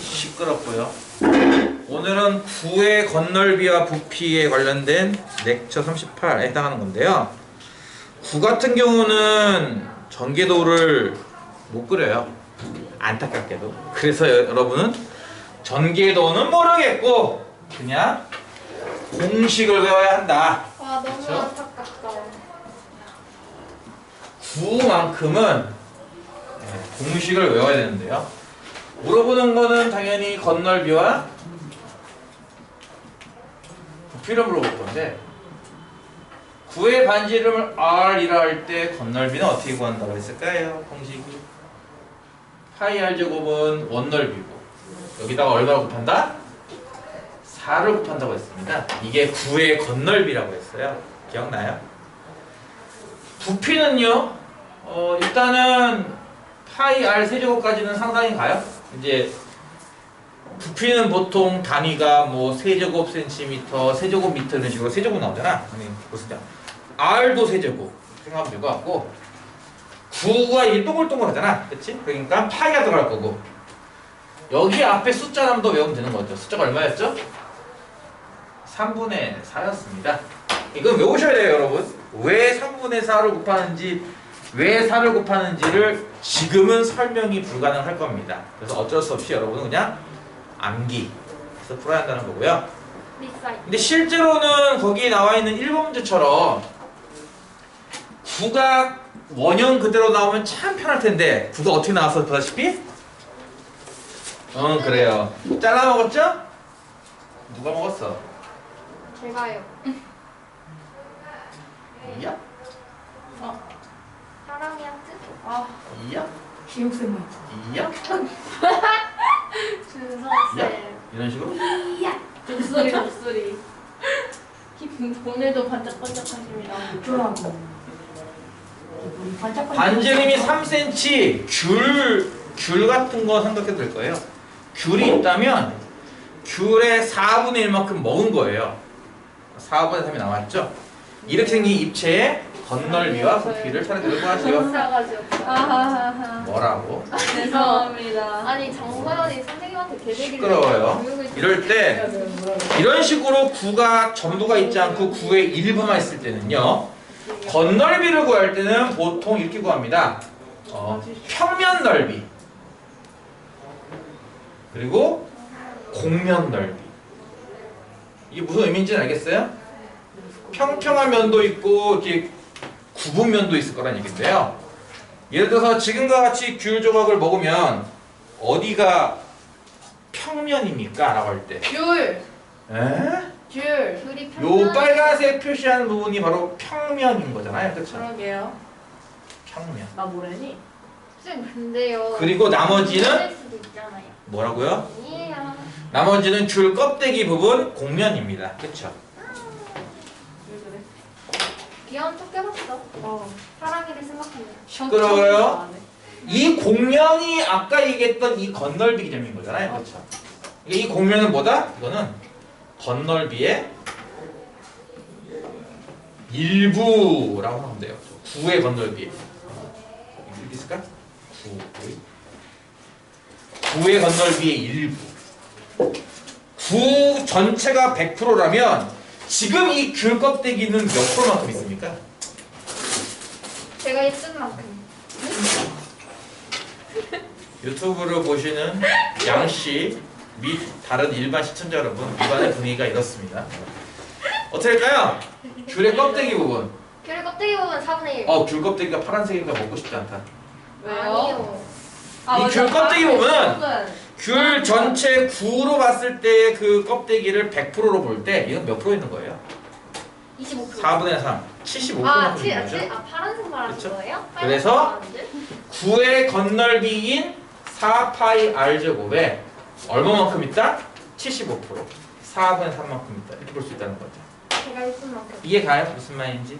시끄럽고요. 오늘은 구의 건널비와 부피에 관련된 렉처 38에 해당하는 건데요. 구 같은 경우는 전개도를 못 그려요. 안타깝게도. 그래서 여- 여러분은 전개도는 모르겠고 그냥 공식을 외워야 한다. 와 너무 그쵸? 안타깝다. 구만큼은 네, 공식을 외워야 되는데요. 물어보는 거는 당연히 건널비와 부피를 물어볼 건데 구의 반지름을 R이라 할 때 건널비는 어떻게 구한다고 했을까요? 공식이 파이 R 제곱은 원넓이고 여기다가 얼마를 곱한다? 4를 곱한다고 했습니다. 이게 구의 건널비라고 했어요. 기억나요? 부피는요. 어, 일단은 파이 R 세제곱까지는 상당히 가요. 이제 부피는 보통 단위가 뭐 세제곱 센티미터, 세제곱 미터 이런 식으로 세제곱 나오잖아. 아니 무슨 R도 세제곱 생각하면 될 것 같고 9가 이게 동글동글하잖아. 그치? 그러니까 파이가 들어갈 거고 여기 앞에 숫자만 더 외우면 되는 거죠. 숫자가 얼마였죠? 3분의 4였습니다. 이건 외우셔야 돼요, 여러분. 왜 3분의 4를 곱하는지, 왜 4를 곱하는지를 지금은 설명이 불가능할 겁니다. 그래서 어쩔 수 없이 여러분은 그냥 암기해서 풀어야 한다는 거고요. 근데 실제로는 거기에 나와 있는 1번 문제처럼 9가 원형 그대로 나오면 참 편할 텐데 9가 어떻게 나와서 보다시피? 응 그래요. 잘라 먹었죠? 누가 먹었어? 제가요. 이야? 아, 이야? 기육쌤만. 이야? 준서 야. 쌤. 이런 식으로? 독수리, 독수리. 오늘도 반짝반짝하십니다. 기분이 반짝반짝. 반지름이 3cm 귤, 귤 같은 거 생각해도 될 거예요. 귤이 있다면 귤의 4분의 1만큼 먹은 거예요. 4분의 3이 나왔죠? 이렇게 생긴 입체의 건널비와 부피를 차례대로 구하시오. 아하하하. 뭐라고? 죄송합니다. 아니 정서연이 선생님한테 개대기를 시끄러워요. 이럴 때 이런 식으로 구가 전부가 있지 않고 구의 일부만 있을 때는요. 건널비를 구할 때는 보통 이렇게 구합니다. 어, 평면 넓이 그리고 곡면 넓이 이게 무슨 의미인지는 알겠어요? 평평한 면도 있고 이렇게 굽은 면도 있을 거란 얘기인데요. 예를 들어서 지금과 같이 귤 조각을 먹으면 어디가 평면입니까? 라고 할 때. 귤, 에? 귤. 둘이 요 평면. 빨간색 표시하는 부분이 바로 평면인 거잖아요. 그렇죠? 그러게요. 평면. 나 뭐래니? 쌤 근데요. 그리고 나머지는 될 수도 있잖아요. 뭐라고요? 아니에요. 나머지는 귤 껍데기 부분 곡면입니다. 그렇죠? 왜 그래? 귀여운 척 해봤어. 어. 사랑이를 생각하면. 시끄러워요? 이 곡면이 아까 얘기했던 이 건널비 개념인 거잖아요. 그렇죠? 이 곡면은 뭐다? 이거는 건널비의 일부라고 하면 돼요. 구의 건널비. 이렇게 있을까? 구. 구의 건널비의 일부. 구 전체가 100%라면 지금 이 귤 껍데기는 몇 프로만큼 있습니까? 제가 있은 만큼. 유튜브를 보시는 양씨 및 다른 일반 시청자 여러분 미반의 분위기가 이렇습니다. 어떻게 할까요? 귤의 껍데기 부분. 귤 껍데기 보면 4분의 1. 어, 귤 껍데기가 파란색이니까 먹고 싶지 않다. 왜요? 아니요. 아, 이 맞아. 귤 껍데기 보면 은 귤 전체 구로 봤을 때 그 껍데기를 100%로 볼 때 이건 몇 프로 있는 거예요? 25%. 4분의 3, 아, 75%만큼 치, 있는 아, 치, 거죠. 아 파란색 말하는 그쵸? 거예요? 그래서 빨간색 말하는데? 9의 건널비인 4파이 r 제곱에 얼마만큼 있다? 75%. 4분의 3만큼 있다. 이렇게 볼 수 있다는 거죠. 제가 만큼. 이해 가요? 무슨 말인지?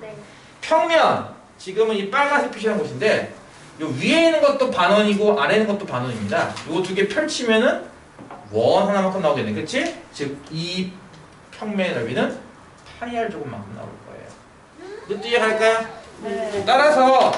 네. 평면 지금은 이 빨간색 표시한 곳인데 요 위에 있는 것도 반원이고 아래 있는 것도 반원입니다. 요두개 펼치면은 원 하나만큼 나오겠네, 그렇지? 즉 이 평면의 넓이는 파이 r 조금만큼 나올 거예요. 이것도 이해갈까요? 네. 따라서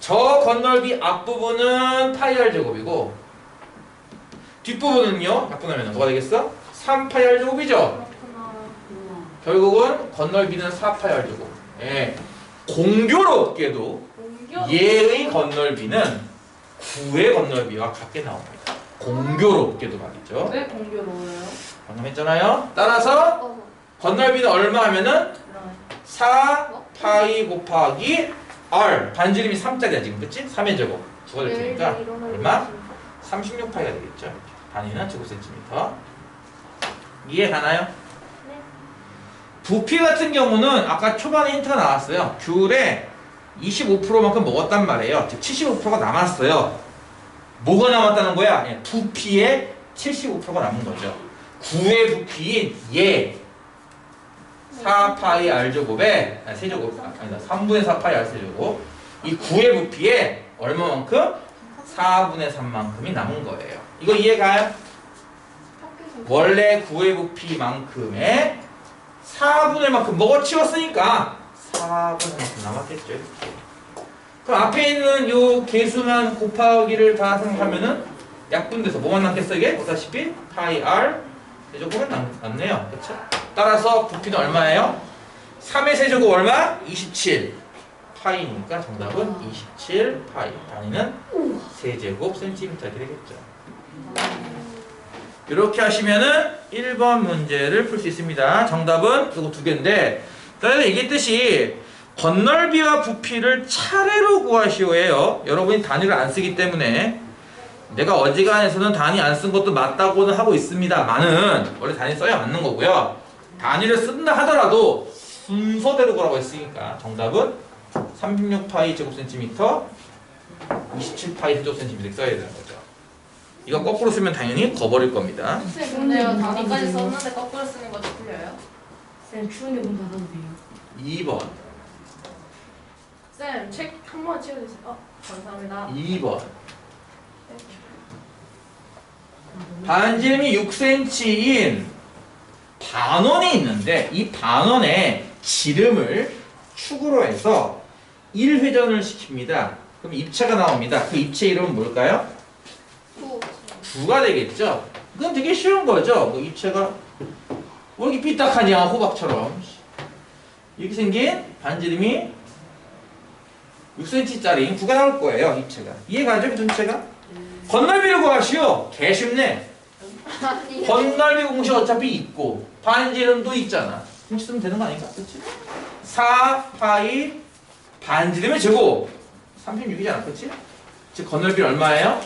저 건널비 앞부분은 파이 r 제곱이고 뒷부분은요 약분하면 뭐가 되겠어? 3파이 r 제곱이죠. 결국은 건널비는 4파이 r 제곱 예. 공교롭게도 공교. 얘의 건널비는 9의 건널비와 같게 나옵니다 공교롭게도 말이죠 왜 공교로워요? 방금 했잖아요 따라서 어. 건널비는 얼마 하면은 네. 4 파이 곱하기 r 반지름이 3짜리야 지금 그치? 3의 제곱 두가 될 테니까 얼마? 36파이가 되겠죠 단위는 제곱센티미터 이해 가나요? 네. 부피 같은 경우는 아까 초반에 힌트가 나왔어요 귤에 25%만큼 먹었단 말이에요. 즉 75%가 남았어요. 뭐가 남았다는 거야? 예, 부피의 75%가 남은 거죠. 9의 부피인 얘 4파이 r제곱에 아니 세제곱 아, 아니다. 3분의 4파이 r 세제곱. 이 9의 부피에 얼마만큼? 4분의 3만큼이 남은 거예요. 이거 이해가요? 원래 9의 부피만큼의 4분의 만큼 먹어치웠으니까 4분의 만큼 남았겠죠. 그럼 앞에 있는 요 개수만 곱하기를 다 생각하면은 약분돼서 뭐만 남겠어 이게? 보다시피 파이 r 세제곱은 남, 남네요 그렇죠? 따라서 부피는 얼마예요? 3의 세제곱 얼마? 27 파이니까 정답은 27 파이 단위는 세제곱 센티미터 이렇게 되겠죠 이렇게 하시면은 1번 문제를 풀 수 있습니다 정답은 이거 두 개인데 제가 얘기했듯이 건널비와 부피를 차례로 구하시오예요 여러분이 단위를 안 쓰기 때문에 내가 어지간해서는 단위 안 쓴 것도 맞다고는 하고 있습니다만은 원래 단위 써야 맞는 거고요. 단위를 쓴다 하더라도 순서대로 구라고 했으니까 정답은 36파이 제곱센티미터 27파이 세제곱센티미터 써야 되는 거죠. 이거 거꾸로 쓰면 당연히 거버릴 겁니다. 쌤 근데요 단위까지 썼는데 거꾸로 쓰는 것도 틀려요? 쌤 추운데 문 닫아도 돼요? 2번, 쌤 책 한 번 치워주세요. 어 감사합니다. 2번. 반지름이 6cm인 반원이 있는데 이 반원에 지름을 축으로 해서 1회전을 시킵니다. 그럼 입체가 나옵니다. 그 입체 이름은 뭘까요? 9. 9가 되겠죠? 그건 되게 쉬운 거죠. 뭐 입체가 왜 이렇게 삐딱하냐 호박처럼 이렇게 생긴 반지름이 6cm짜리 9가 나올 거예요. 입체가 이해가죠? 전체가? 건널비를 구하시오. 개 쉽네. 아니. 건널비 공식 어차피 있고 반지름도 있잖아. 공식 쓰면 되는 거 아닌가? 그렇지? 4 파이 반지름의 제곱 36이잖아. 그렇지? 즉 건널비 얼마예요?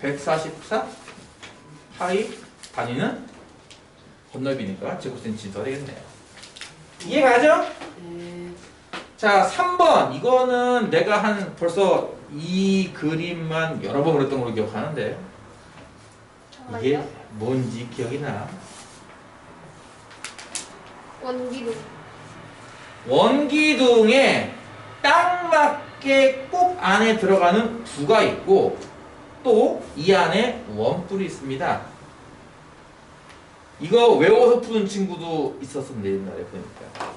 144 파이 단위는 건널비니까 제곱 센티미터 되겠네요. 이해 가죠? 네. 자, 3번. 이거는 내가 한 벌써 이 그림만 여러 번 그렸던 걸로 기억하는데 이게 정말요? 뭔지 기억이 나. 원기로. 원기둥에 딱 맞게 꼭 안에 들어가는 부가 있고 또 이 안에 원뿔이 있습니다. 이거 외워서 푸는 친구도 있었었는데 옛날에 보니까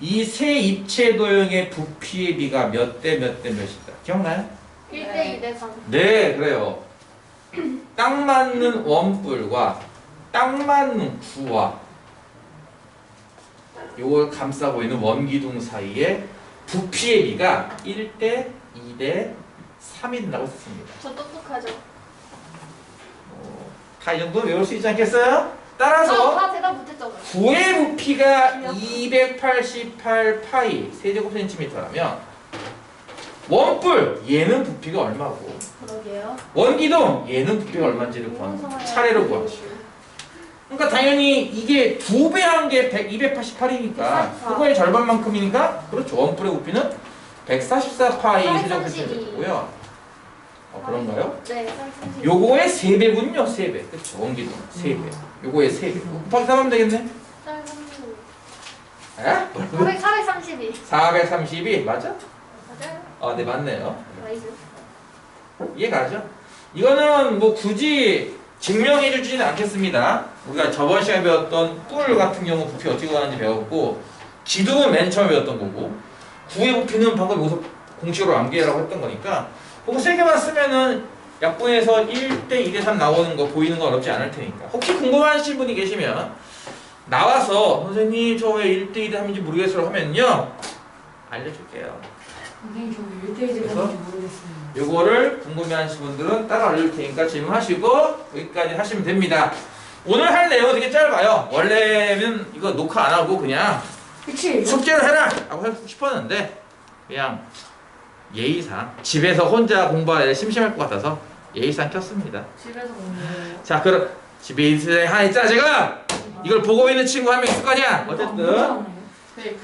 이 세 입체 도형의 부피의 비가 몇 대 몇 대 몇이다. 기억나요? 1대 2대 3. 네, 그래요. 딱 맞는 원뿔과 딱 맞는 구와 요걸 감싸고 있는 원기둥 사이에 부피의 비가 1대 2대 3이 된다고 했습니다. 저 똑똑하죠? 다이 정도는 외울 수 있지 않겠어요? 저 따라서 다 대답 못했잖아요. 9의 부피가 288 파이 세제곱센티미터라면 원뿔 얘는 부피가 얼마고 그러게요. 원기둥 얘는 부피가 얼마인지를 구하는. 차례로 구하시오. 그러니까 당연히 이게 두 배 한 게 288이니까 144. 그거의 절반만큼이니까 그렇죠. 원뿔의 부피는 144 파이 432. 세제곱센티미터고요. 어, 그런가요? 네, 30. 요거의 3배군요. 3배. 그렇죠. 원기둥 3배. 요거의 3배. 곱하기 3하면 되겠네. 짤 30. 에? 400, 432. 432 맞아? 맞아요? 아, 네 맞네요. 나이스. 이해가죠? 이거는 뭐 굳이 증명해 주지는 않겠습니다. 우리가 저번 시간에 배웠던 뿔 같은 경우 부피 어떻게 구하는지 배웠고 기둥은 맨 처음에 배웠던 거고 구의 부피는 방금 여기서 공식으로 암기하라고 했던 거니까 그거 세 개만 쓰면은 약분해서 1대 2대 3 나오는 거 보이는 거 어렵지 않을 테니까 혹시 궁금하신 분이 계시면 나와서 선생님 저 왜 1대 2대 3인지 모르겠어요 하면요 알려줄게요 선생님 저 1대1이 그래서? 뭔지 모르겠어요. 요거를 궁금해하시는 분들은 따라 알려줄 테니까 질문하시고 여기까지 하시면 됩니다 오늘 할 내용은 되게 짧아요 원래는 이거 녹화 안 하고 그냥 그치? 숙제를 해라! 라고 하고 싶었는데 그냥 예의상 집에서 혼자 공부하기 심심할 것 같아서 예의상 켰습니다. 집에서 공부해요. 자 그럼 집에 있을 하나 있잖아 지금! 이걸 보고 있는 친구 한 명 있을 거냐 어쨌든. 네.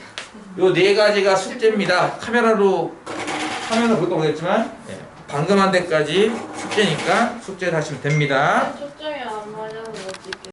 요네 가지가 숙제입니다. 카메라로 화면을 볼까 모르겠지만 예, 방금 한 데까지 숙제니까 숙제를 하시면 됩니다. 초점이야.